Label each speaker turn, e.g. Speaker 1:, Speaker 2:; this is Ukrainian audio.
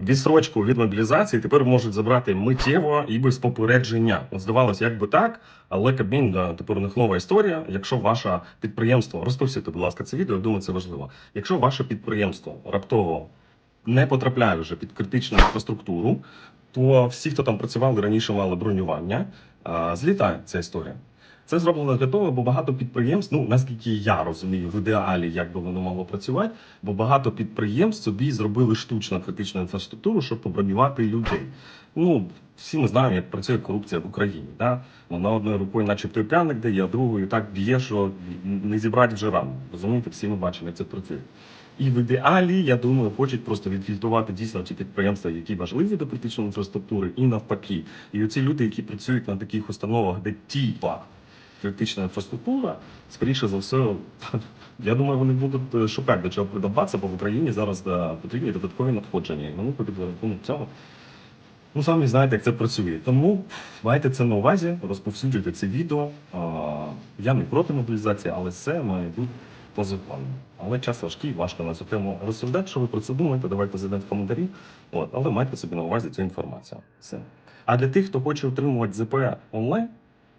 Speaker 1: відсрочку від мобілізації тепер можуть забрати миттєво і без попередження. От Здавалось, як би так, але Кабмін тепер у них нова історія. Якщо ваше підприємство, розповсюдьте, будь ласка, це відео, я думаю, це важливо. Якщо ваше підприємство раптово не потрапляє вже під критичну інфраструктуру, то всі, хто там працювали раніше, мали бронювання, злітає ця історія. Це зроблено для того, бо багато підприємств, ну наскільки я розумію, в ідеалі як би воно мало працювати, бо багато підприємств собі зробили штучну критичну інфраструктуру, щоб побронювати людей. Ну, всі ми знаємо, як працює корупція в Україні. Да? Вона одною рукою, начебто, і дає, а другою так б'є, що не зібрати вже рано. Розумієте, всі ми бачимо, як це працює. І в ідеалі, я думаю, хочуть просто відфільтрувати дійсно ті підприємства, які важливі до критичної інфраструктури, і навпаки. І оці люди, які працюють на таких установах, де типа критична інфраструктура, скоріше за все, я думаю, вони будуть е, шукати до чого придбатися, бо в Україні зараз да, потрібні додаткові надходження. І вони за рахунок цього. Ну, самі знаєте, як це працює. Тому майте це на увазі, розповсюджуйте це відео. Я не проти мобілізації, але це має бути по закону. Але час важкий, важко на цю тему розсуждати. Що ви про це думаєте? Давайте задайте в коментарі. От, але майте собі на увазі цю інформацію. Все. А для тих, хто хоче отримувати ЗП онлайн,